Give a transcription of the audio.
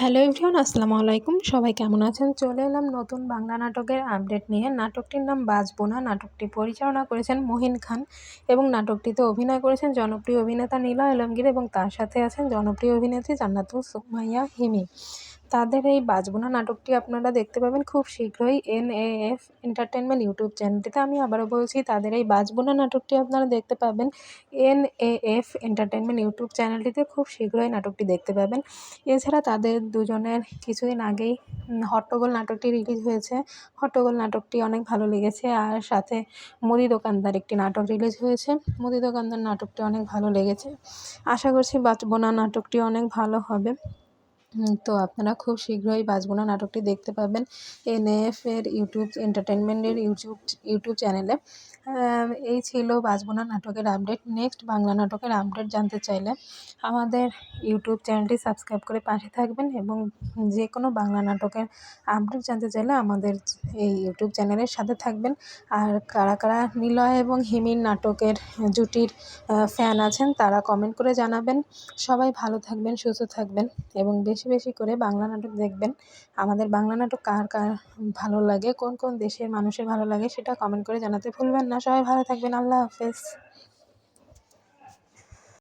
Hello everyone, আসসালামু আলাইকুম। সবাই কেমন আছেন? চলে এলাম নতুন বাংলা নাটকের আপডেট নিয়ে। নাটকটির নাম বাজবো না নাটকটি পরিচালনা করেছেন মহিন খান এবং নাটকটিতে অভিনয় করেছেন জনপ্রিয় অভিনেতা নীলা আলমগীর এবং তার সাথে আছেন জনপ্রিয় অভিনেত্রী জান্নাতুল সুমাইয়া হিমি। তাদের এই বাজবোনা নাটকটি আপনারা দেখতে পাবেন খুব শীঘ্রই N A F entertainment YouTube চ্যানেলটিতে। আমি আবারও বলছি, তাদের এই বাজবোনা নাটকটি আপনারা দেখতে পাবেন N A F entertainment YouTube চ্যানেলটিতে। খুব শীঘ্রই নাটকটি দেখতে পাবেন। এছাড়া তাদের দুজনের কিছুদিন আগেই হট্টগোল নাটকটি রিলিজ হয়েছে। হট্টগোল নাটকটি অনেক ভালো লেগেছে আর সাথে মুদি দোকানদার একটি নাটক রিলিজ হয়েছে। মুদি দোকানদার নাটকটি অনেক ভালো লেগেছে। আশা করছি বাজবোনা নাটকটি অনেক ভালো হবে। তো আপনারা খুব শীঘ্রই বাজবোনা নাটকটি দেখতে পাবেন এনএফ এর ইউটিউব এন্টারটেনমেন্টের ইউটিউব ইউটিউব চ্যানেলে এই ছিল বাজবোনা নাটকের আপডেট নেক্সট বাংলা নাটকের আপডেট জানতে চাইলে আমাদের ইউটিউব চ্যানেলটি সাবস্ক্রাইব করে পাশে থাকবেন এবং যে কোনো বাংলা নাটকের আপডেট জানতে চাইলে আমাদের এই ইউটিউব চ্যানেলের সাথে থাকবেন। আর কারা কারা নিলয় এবং হিমির নাটকের জুটির ফ্যান আছেন তারা কমেন্ট করে জানাবেন। সবাই ভালো থাকবেন, সুস্থ থাকবেন এবং বেশি বেশি করে বাংলা নাটক দেখবেন। আমাদের বাংলা নাটক কার কার ভালো লাগে, কোন কোন দেশের মানুষের ভালো লাগে সেটা কমেন্ট করে জানাতে ভুলবেন না। সবাই ভালো থাকবেন। আল্লাহ হাফেজ।